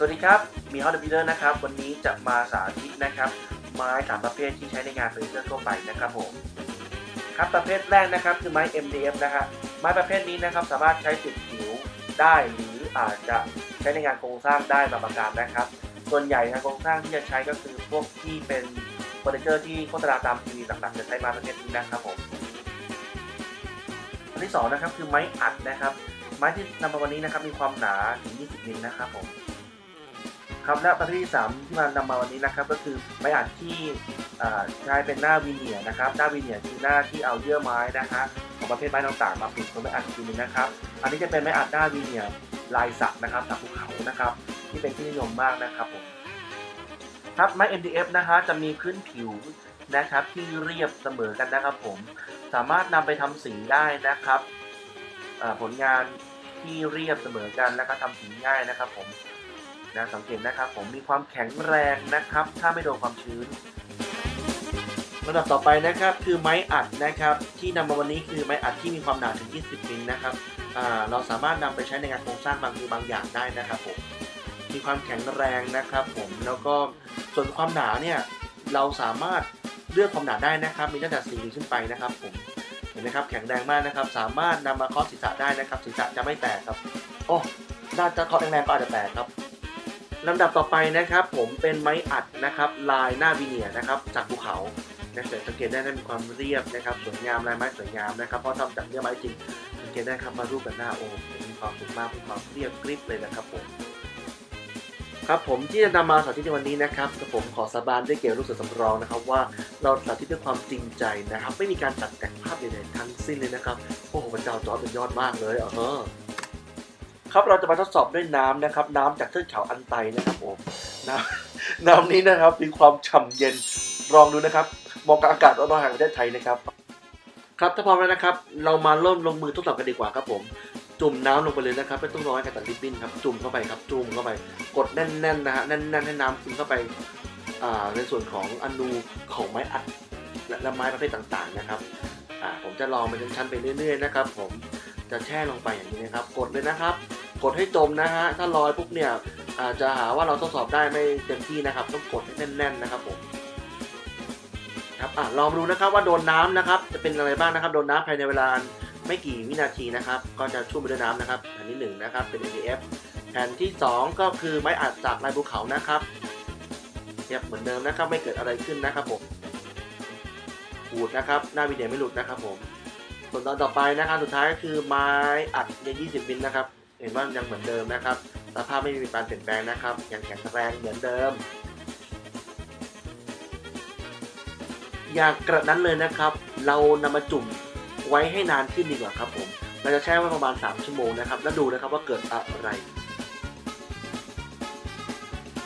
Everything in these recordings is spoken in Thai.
สวัสดีครับ มีฮอตบิลเลอร์นะครับ วันนี้จะมาสาธิตนะครับ ไม้สามประเภทที่ใช้ในงานเฟอร์นิเจอร์ทั่วไปนะครับผม ครับประเภทแรกนะครับคือไม้ MDF นะฮะไม้ประเภทนี้นะครับสามารถใช้ติดผิวได้หรืออาจจะใช้ในงานโครงสร้างได้บางประการนะครับ ส่วนใหญ่งานโครงสร้างที่จะใช้ก็คือพวกที่เป็นเฟอร์นิเจอร์ที่โฆษณาตามทีวีต่างๆจะใช้ไม้ประเภทนี้นะครับผมอันที่สองนะครับคือไม้อัดนะครับ ไม้ที่นำมาวันนี้นะครับมีความหนาถึง 20มิลนะครับผม ครับและประเภทที่สามที่มานำมาวันนี้นะครับก็คือไม้อัดที่ใช้เป็นหน้าวีเนียนะครับหน้าวีเนียคือหน้าที่เอาเยื่อไม้นะฮะของประเภทไม้ต่างๆมาปิดบนไม้อัดอีกทีนึงนะครับ อันนี้จะเป็นไม้อัดหน้าวีเนียลายสักนะครับสักภูเขานะครับ ที่เป็นที่นิยมมากนะครับผมครับไม้ MDF นะฮะจะมีพื้นผิวนะครับที่เรียบเสมอกันนะครับผม สามารถนำไปทำสีได้นะครับผลงานที่เรียบเสมอกันแล้วก็ทำสีง่ายนะครับผม นะสังเกตนะครับผมมีความแข็งแรงนะครับ ถ้าไม่โดนความชื้นระดับต่อไปนะครับคือไม้อัดนะครับ ที่นำมาวันนี้คือไม้อัดที่มีความหนาถึง 20มิลนะครับเราสามารถนำไปใช้ในงานโครงสร้างบางทีบางอย่างได้นะครับผมมีความแข็งแรงนะครับ ผมแล้วก็ส่วนความหนาเนี่ยเราสามารถเลือกความหนาได้นะครับ มีตั้งแต่4มิลขึ้นไปนะครับ ผมเห็นไหมครับแข็งแรงมากนะครับ สามารถนำมาเคาะศีรษะได้นะครับศีรษะจะไม่แตกครับ โอ้น่าจะเคาะแรงๆก็อาจจะแตกครับ ลำดับต่อไปนะครับ ผมเป็นไม้อัดนะครับลายหน้าวีเนียร์นะครับจากภูเขานะสังเกตได้นะมีความเรียบนะครับสวยงามลายไม้สวยงามนะครับเพราะทำจากเนื้อไม้จริงสังเกตได้ครับมารูปกับหน้าโอ้มีความสุขมากมีความเรียบกริบเลยนะครับผมครับผมที่จะนำมาสาธิตในวันนี้นะครับผมขอสาบานด้วยเกียวลูกเสือสำรองนะครับ ว่าเราสาธิตด้วยความจริงใจนะครับ ไม่มีการตัดแต่งภาพใดๆทั้งสิ้นเลยนะครับโอ้โหพระเจ้าจอร์จเป็นยอดมากเลยเออ ครับเราจะมาทดสอบด้วยน้ำนะครับ น้ำจากเทือกเขาอันไตนะครับผมน้ำน้ำนี้นะครับมีความฉ่ำเย็นลองดูนะครับเหมาะกับอากาศร้อนๆแห่งประเทศไทยนะครับ ครับถ้าพร้อมแล้วนะครับ เรามาเริ่มลงมือทดสอบกันดีกว่าครับผมจุ่มน้ำลงไปเลยนะครับไม่ต้องรอให้กระตันริบบิ้นครับจุ่มเข้าไปครับจุ่มเข้าไป กดแน่นๆนะฮะแน่นๆให้น้ำซึมเข้าไปอ่าในส่วนของอนูของไม้อัดและไม้ประเภทต่างๆนะครับอ่าผมจะลองเป็นชั้นๆไปเรื่อยๆนะครับ ผม จะแช่ลงไปอย่างนี้นะครับ กดเลยนะครับ กดให้จมนะฮะ ถ้าลอยปุ๊บเนี่ยอาจจะหาว่าเราทดสอบได้ไม่เต็มที่นะครับ ต้องกดให้แน่น ๆนะครับผมครับอะลองดูนะครับว่าโดนน้ำนะครับ จะเป็นอะไรบ้างนะครับ โดนน้ำภายในเวลาไม่กี่วินาทีนะครับ ก็จะชุ่มไปด้วยน้ำนะครับแผ่นที่1นะครับเป็น MDF แผ่นที่ 2 ก็คือไม้อัดจากลายภูเขานะครับเทียบเหมือนเดิมนะครับไม่เกิดอะไรขึ้นนะครับผมขูดนะครับ หน้าวิดีโอไม่หลุดนะครับผม ส่วนตอนต่อไปนะครับสุดท้ายก็คือไม้อัดใน20 มิลนะครับ เห็นว่ายังเหมือนเดิมนะครับ สภาพไม่มีการเปลี่ยนแปลงนะครับ ยังแข็งแรงเหมือนเดิม อย่ากกระนั้นเลยนะครับ เรานำมาจุ่มไว้ให้นานขึ้นดีกว่าครับผม เราจะแช่ไว้ประมาณ 3 ชั่วโมงนะครับ แล้วดูนะครับว่าเกิดอะไร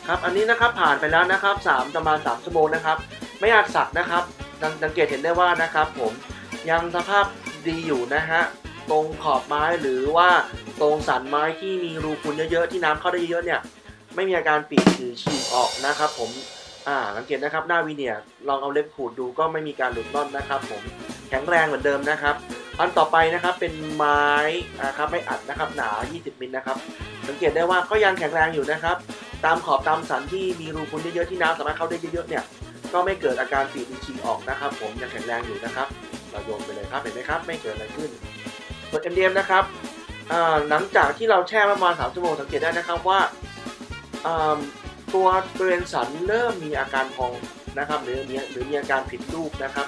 ครับ อันนี้นะครับผ่านไปแล้วนะครับ 3 ประมาณ 3 ชั่วโมงนะครับ ไม่อาจสักนะครับสังสังเกตเห็นได้ว่านะครับ ผมยังสภาพ ดีอยู่นะฮะ ตรงขอบไม้หรือว่าตรงสันไม้ที่มีรูพุนเยอะๆที่น้ำเข้าได้เยอะๆเนี่ย ไม่มีอาการปีกหรือฉีกออกนะครับ ผมอ่าสังเกตนะครับหน้าวีเนียลองเอาเล็บขูดดูก็ไม่มีการหลุดร่อนนะครับ ผมแข็งแรงเหมือนเดิมนะครับ อันต่อไปนะครับเป็นไม้นะครับไม่อัดนะครับหนา 20 มิลนะครับ สังเกตได้ว่าก็ยังแข็งแรงอยู่นะครับ ตามขอบตามสันที่มีรูพุนเยอะๆที่น้ำสามารถเข้าได้เยอะๆเนี่ยก็ไม่เกิดอาการปีกหรือฉีกออกนะครับ ผมยังแข็งแรงอยู่นะครับ เราโยนไปเลยครับเห็นไหมครับ ไม่เกิดอะไรขึ้นส่วน MDM นะครับหลังจากที่เราแช่ประมาณ3ชั่วโมงสังเกตได้นะครับว่าตัวบริเวณสันเริ่มมีอาการพองนะครับ หรือมีหรือมีอาการผิดรูปนะครับ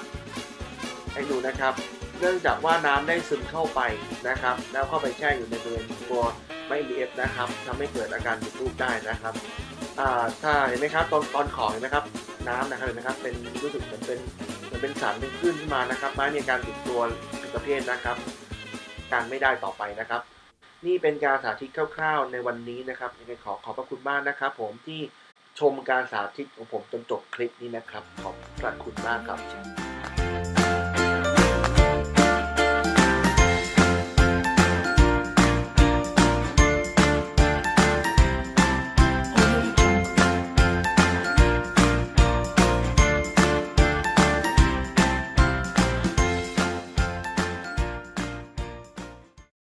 ให้ดูนะครับ เนื่องจากว่าน้ำได้ซึมเข้าไปนะครับ แล้วเข้าไปแช่อยู่ในบริเวณตัวไม้ MDF นะครับทำให้เกิดอาการผิดรูปได้นะครับอ่าถ้าเห็นไหมครับตอนตอนขอเห็นไหมครับ น้ำนะครับเห็นไหมครับเป็นรู้สึกเหมือนเป็นเหมือนเป็นสารเป็นคลื่นขึ้นมานะครับไม้มีการติดตัวผิดประเภทนะครับ การไม่ได้ต่อไปนะครับ นี่เป็นการสาธิตคร่าวๆ ในวันนี้นะครับยังไงขอขอบพระคุณมากนะครับ ผมที่ชมการสาธิตของผมจนจบคลิปนี้นะครับ ขอบพระคุณมากครับ